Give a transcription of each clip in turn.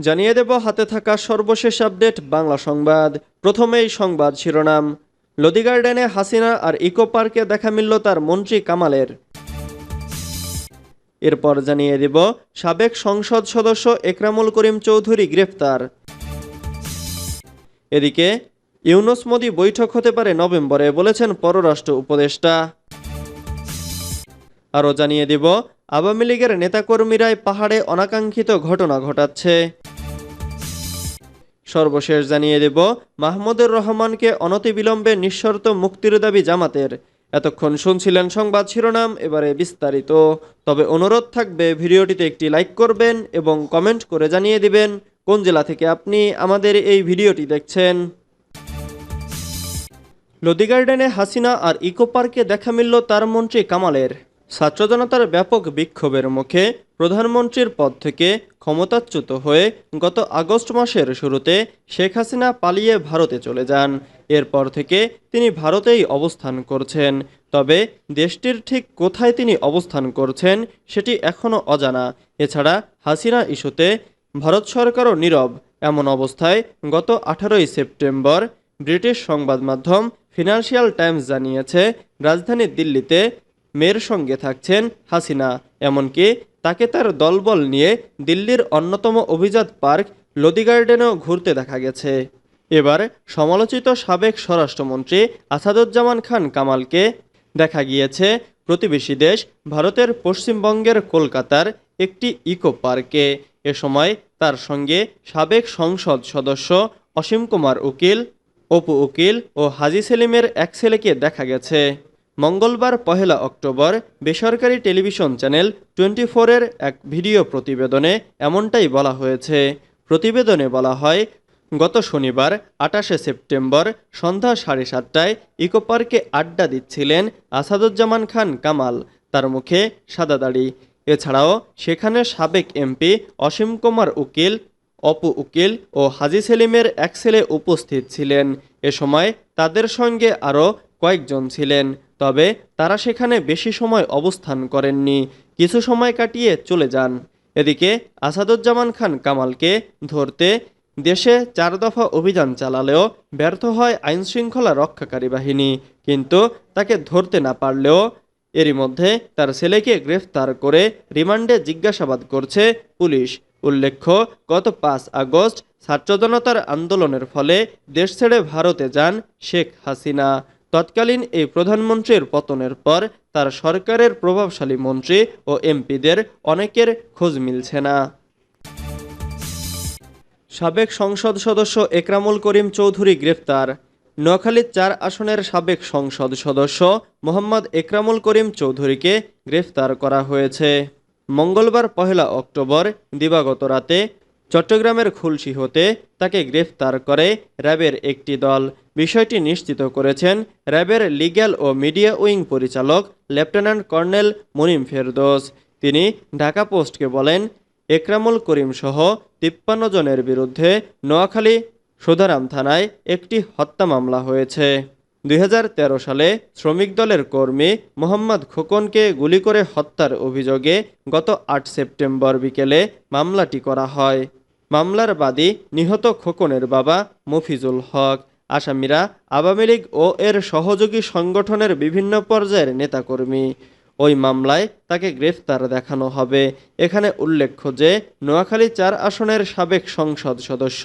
জানিয়ে দেব, হাতে থাকা সর্বশেষ আপডেট বাংলা সংবাদ। প্রথমেই সংবাদ শিরোনাম। লদি গার্ডেনে হাসিনা আর ইকো পার্কে দেখা মিলল তার মন্ত্রী কামালের। এরপর জানিয়ে দেব, সাবেক সংসদ সদস্য একরামুল করিম চৌধুরী গ্রেফতার। এদিকে, ইউনুস মোদি বৈঠক হতে পারে নভেম্বরে বলেছেন পররাষ্ট্র উপদেষ্টা। আরও জানিয়ে দিব, আওয়ামী লীগের নেতাকর্মীরাই পাহাড়ে অনাকাঙ্ক্ষিত ঘটনা ঘটাচ্ছে। সর্বশেষ জানিয়ে দেব, মাহমুদুর রহমানকে অনতিবিলম্বে নিঃশর্ত মুক্তির দাবি জামাতের। এতক্ষণ শুনছিলেন সংবাদ শিরোনাম, এবারে বিস্তারিত। তবে অনুরোধ থাকবে, ভিডিওটিতে একটি লাইক করবেন এবং কমেন্ট করে জানিয়ে দিবেন কোন জেলা থেকে আপনি আমাদের এই ভিডিওটি দেখছেন। লোদি গার্ডেনে হাসিনা আর ইকো পার্কে দেখা মিলল তার মন্ত্রী কামালের। ছাত্র জনতার ব্যাপক বিক্ষোভের মুখে প্রধানমন্ত্রীর পদ থেকে ক্ষমতাচ্যুত হয়ে গত আগস্ট মাসের শুরুতে শেখ হাসিনা পালিয়ে ভারতে চলে যান। এরপর থেকে তিনি ভারতেই অবস্থান করছেন। তবে দেশটির ঠিক কোথায় তিনি অবস্থান করছেন সেটি এখনও অজানা। এছাড়া হাসিনা ইস্যুতে ভারত সরকারও নীরব। এমন অবস্থায় গত আঠারোই সেপ্টেম্বর ব্রিটিশ সংবাদ মাধ্যম ফিনান্সিয়াল টাইমস জানিয়েছে, রাজধানী দিল্লিতে মেয়ের সঙ্গে থাকছেন হাসিনা। এমনকি তাকে তার দলবল নিয়ে দিল্লির অন্যতম অভিজাত পার্ক লোদি গার্ডেনেও ঘুরতে দেখা গেছে। এবার সমালোচিত সাবেক স্বরাষ্ট্রমন্ত্রী আসাদুজ্জামান খান কামালকে দেখা গিয়েছে প্রতিবেশী দেশ ভারতের পশ্চিমবঙ্গের কলকাতার একটি ইকো পার্কে। এ সময় তার সঙ্গে সাবেক সংসদ সদস্য অসীম কুমার উকিল, অপু উকিল ও হাজি সেলিমের এক ছেলেকে দেখা গেছে। মঙ্গলবার পহেলা অক্টোবর বেসরকারি টেলিভিশন চ্যানেল টোয়েন্টি ফোরের এক ভিডিও প্রতিবেদনে এমনটাই বলা হয়েছে। প্রতিবেদনে বলা হয়, গত শনিবার আটাশে সেপ্টেম্বর, সন্ধ্যা সাড়ে সাতটায় ইকো পার্কে আড্ডা দিচ্ছিলেন আসাদুজ্জামান খান কামাল, তার মুখে সাদা দাড়ি। এছাড়াও সেখানে সাবেক এমপি অসীম কুমার উকিল, অপু উকিল ও হাজি সেলিমের এক ছেলে উপস্থিত ছিলেন। এ সময় তাদের সঙ্গে আরও কয়েকজন ছিলেন, তবে তারা সেখানে বেশি সময় অবস্থান করেননি, কিছু সময় কাটিয়ে চলে যান। এদিকে আসাদুজ্জামান খান কামালকে ধরতে দেশে চার দফা অভিযান চালালেও ব্যর্থ হয় আইনশৃঙ্খলা রক্ষাকারী বাহিনী, কিন্তু তাকে ধরতে না পারলেও এরই মধ্যে তার ছেলেকে গ্রেফতার করে রিমান্ডে জিজ্ঞাসাবাদ করছে পুলিশ। উল্লেখ্য, গত পাঁচ আগস্ট ছাত্র জনতার আন্দোলনের ফলে দেশ ছেড়ে ভারতে যান শেখ হাসিনা। তৎকালীন এই প্রধানমন্ত্রীর পতনের পর তার সরকারের প্রভাবশালী মন্ত্রী ও এমপিদের অনেকের খোঁজ মিলছে না। সাবেক সংসদ সদস্য একরামুল করিম চৌধুরী গ্রেফতার। নোয়াখালীর চার আসনের সাবেক সংসদ সদস্য মোহাম্মদ একরামুল করিম চৌধুরীকে গ্রেফতার করা হয়েছে। মঙ্গলবার পহেলা অক্টোবর দিবাগত রাতে চট্টগ্রামের খুলশি হতে তাকে গ্রেফতার করে র্যাবের একটি দল। বিষয়টি নিশ্চিত করেছেন র্যাবের লিগ্যাল ও মিডিয়া উইং পরিচালক লেফটেন্যান্ট কর্নেল মুনিম ফেরদোস। তিনি ঢাকা পোস্টকে বলেন, একরামুল করিম সহ তিপ্পান্ন জনের বিরুদ্ধে নোয়াখালী সুধারাম থানায় একটি হত্যা মামলা হয়েছে। দুই হাজার তেরো সালে শ্রমিক দলের কর্মী মোহাম্মদ খোকনকে গুলি করে হত্যার অভিযোগে গত আট সেপ্টেম্বর বিকেলে মামলাটি করা হয়। মামলার বাদী নিহত খোকনের বাবা মফিজুল হক। আসামিরা আওয়ামী লীগ ও এর সহযোগী সংগঠনের বিভিন্ন পর্যায়ের নেতাকর্মী। ওই মামলায় তাকে গ্রেফতার দেখানো হবে। এখানে উল্লেখ্য যে, নোয়াখালী চার আসনের সাবেক সংসদ সদস্য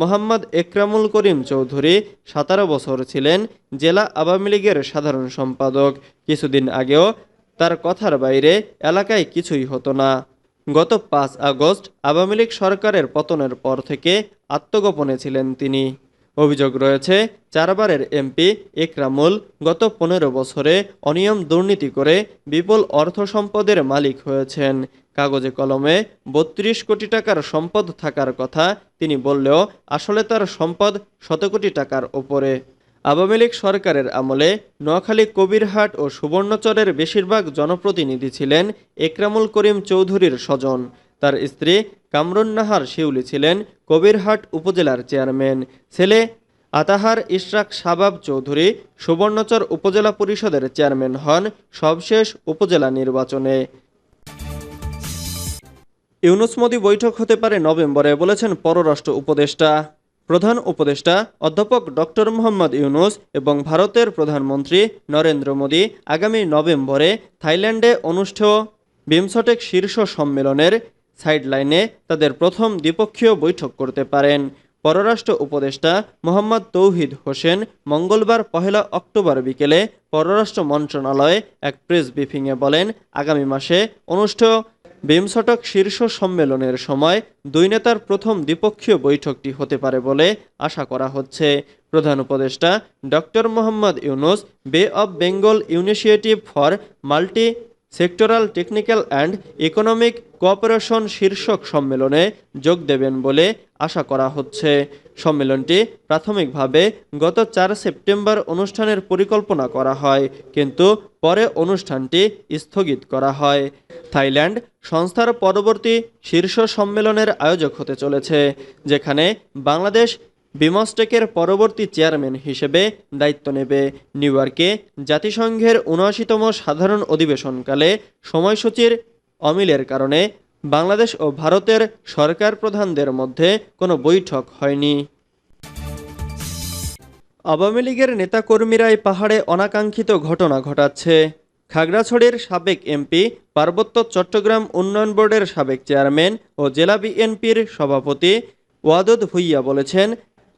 মোহাম্মদ একরামুল করিম চৌধুরী সতেরো বছর ছিলেন জেলা আওয়ামী লীগের সাধারণ সম্পাদক। কিছুদিন আগেও তার কথার বাইরে এলাকায় কিছুই হতো না। গত পাঁচ আগস্ট আওয়ামী লীগ সরকারের পতনের পর থেকে আত্মগোপনে ছিলেন তিনি। অভিযোগ রয়েছে, চারবারের এমপি একরামুল গত পনেরো বছরে অনিয়ম দুর্নীতি করে বিপুল অর্থ সম্পদের মালিক হয়েছেন। কাগজে কলমে বত্রিশ কোটি টাকার সম্পদ থাকার কথা তিনি বললেও আসলে তার সম্পদ শত কোটি টাকার ওপরে আওয়ামী লীগ সরকারের আমলে নোয়াখালী কবিরহাট ও সুবর্ণচরের বেশিরভাগ জনপ্রতিনিধি ছিলেন একরামুল করিম চৌধুরীর স্বজন। তার স্ত্রী কামরুন নাহার শিউলি ছিলেন কবিরহাট উপজেলার চেয়ারম্যান। ছেলে আতাহার ইশরাক শাবাব চৌধুরী সুবর্ণচর উপজেলা পরিষদের চেয়ারম্যান হন সবশেষ উপজেলা নির্বাচনে। ইউনুস মোদি বৈঠক হতে পারে নভেম্বরে বলেছেন পররাষ্ট্র উপদেষ্টা। প্রধান উপদেষ্টা অধ্যাপক ডক্টর মোহাম্মদ ইউনুস এবং ভারতের প্রধানমন্ত্রী নরেন্দ্র মোদী আগামী নভেম্বরে থাইল্যান্ডে অনুষ্ঠেয় বিমসটেক শীর্ষ সম্মেলনের সাইডলাইনে তাদের প্রথম দ্বিপক্ষীয় বৈঠক করতে পারেন। পররাষ্ট্র উপদেষ্টা মোহাম্মদ তৌহিদ হোসেন মঙ্গলবার পহেলা অক্টোবর বিকেলে পররাষ্ট্র মন্ত্রণালয়ে এক প্রেস ব্রিফিংয়ে বলেন, আগামী মাসে অনুষ্ঠেয় বিমসটক শীর্ষ সম্মেলনের সময় দুই নেতার প্রথম দ্বিপক্ষীয় বৈঠকটি হতে পারে বলে আশা করা হচ্ছে। প্রধান উপদেষ্টা doctor Mohammad Yunus, Bay of Bengal initiative for multi sectoral technical and economic cooperation শীর্ষক সম্মেলনে যোগ দেবেন বলে আশা করা হচ্ছে। সম্মেলনটি প্রাথমিকভাবে গত চার সেপ্টেম্বর অনুষ্ঠানের পরিকল্পনা করা হয়, কিন্তু পরে অনুষ্ঠানটি স্থগিত করা হয়। থাইল্যান্ড সংস্থার পরবর্তী শীর্ষ সম্মেলনের আয়োজক হতে চলেছে, যেখানে বাংলাদেশ বিমস্টেকের পরবর্তী চেয়ারম্যান হিসেবে দায়িত্ব নেবে। নিউ ইয়র্কে জাতিসংঘের উনআশিতম সাধারণ অধিবেশনকালে সময়সূচির অমিলের কারণে বাংলাদেশ ও ভারতের সরকার প্রধানদের মধ্যে কোনো বৈঠক হয়নি। আওয়ামী লীগের নেতাকর্মীরাই পাহাড়ে অনাকাঙ্ক্ষিত ঘটনা ঘটাচ্ছে। খাগড়াছড়ির সাবেক এমপি পার্বত্য চট্টগ্রাম উন্নয়ন বোর্ডের সাবেক চেয়ারম্যান ও জেলা বিএনপির সভাপতি ওয়াদুদ ভুইয়া বলেছেন,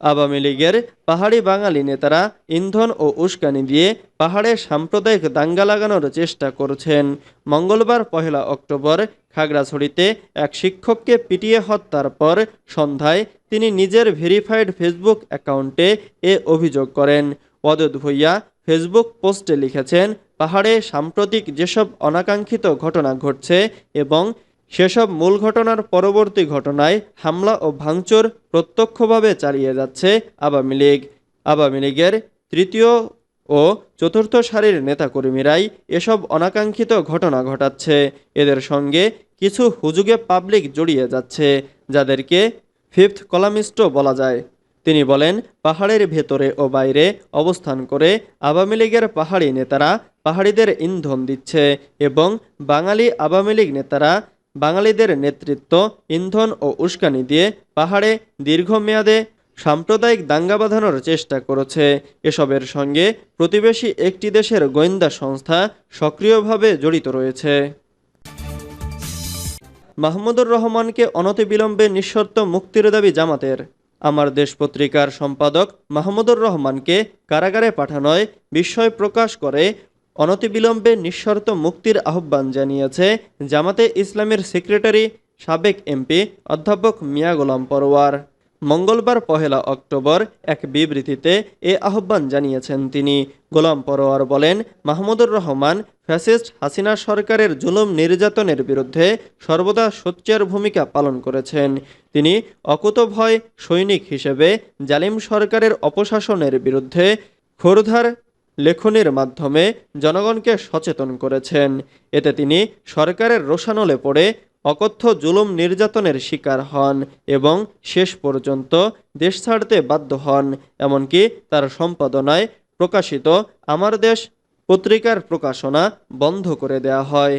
আওয়ামী লীগের পাহাড়ি বাঙালি নেতারা ইন্ধন ও উস্কানি দিয়ে পাহাড়ে সাম্প্রদায়িক দাঙ্গা লাগানোর চেষ্টা করছেন। মঙ্গলবার পহেলা অক্টোবর খাগড়াছড়িতে এক শিক্ষককে পিটিয়ে হত্যার পর সন্ধ্যায় তিনি নিজের ভেরিফাইড ফেসবুক অ্যাকাউন্টে এ অভিযোগ করেন। ওয়াদুদ ভুইয়া ফেসবুক পোস্টে লিখেছেন, পাহাড়ে সাম্প্রতিক যেসব অনাকাঙ্ক্ষিত ঘটনা ঘটছে এবং সেসব মূল ঘটনার পরবর্তী ঘটনায় হামলা ও ভাঙচুর প্রত্যক্ষভাবে চালিয়ে যাচ্ছে আওয়ামী লীগ। আওয়ামী লীগের তৃতীয় ও চতুর্থ সারির নেতাকর্মীরাই এসব অনাকাঙ্ক্ষিত ঘটনা ঘটাচ্ছে। এদের সঙ্গে কিছু হুজুগে পাবলিক জড়িয়ে যাচ্ছে, যাদেরকে ফিফথ কলামিস্টও বলা যায়। তিনি বলেন, পাহাড়ের ভেতরে ও বাইরে অবস্থান করে আওয়ামী লীগের পাহাড়ি নেতারা পাহাড়িদের ইন্ধন দিচ্ছে এবং বাঙালি আওয়ামী লীগ নেতারা বাঙালিদের নেতৃত্ব, ইন্ধন ও উস্কানি দিয়ে পাহাড়ে দীর্ঘমেয়াদে সাম্প্রদায়িক দাঙ্গা বাঁধানোর চেষ্টা করেছে। এসবের সঙ্গে প্রতিবেশী একটি দেশের গোয়েন্দা সংস্থা সক্রিয়ভাবে জড়িত রয়েছে। মাহমুদুর রহমানকে অনতিবিলম্বে নিঃশর্ত মুক্তির দাবি জামাতের। আমার দেশ পত্রিকার সম্পাদক মাহমুদুর রহমানকে কারাগারে পাঠানোয় বিস্ময় প্রকাশ করে অনতিবিলম্বে নিঃশর্ত মুক্তির আহ্বান জানিয়েছে জামাতে ইসলামের সেক্রেটারি সাবেক এমপি অধ্যাপক মিয়া গোলাম পরোয়ার মঙ্গলবার পহেলা অক্টোবর এক বিবৃতিতে এ আহ্বান জানিয়েছেন তিনি। গোলাম পরোয়ার বলেন, মাহমুদুর রহমান ফ্যাসিস্ট হাসিনা সরকারের জুলুম নির্যাতনের বিরুদ্ধে সর্বদা সোচ্চার ভূমিকা পালন করেছেন। তিনি অকুতভয় সৈনিক হিসেবে জালিম সরকারের অপশাসনের বিরুদ্ধে খোরধার লেখনের মাধ্যমে জনগণকে সচেতন করেছেন। এতে তিনি সরকারের রোষানলে পড়ে অকথ্য জুলুম নির্যাতনের শিকার হন এবং শেষ পর্যন্ত দেশ ছাড়তে বাধ্য হন, এমনকি তার সম্পাদনায় প্রকাশিত আমার দেশ পত্রিকার প্রকাশনা বন্ধ করে দেয়া হয়।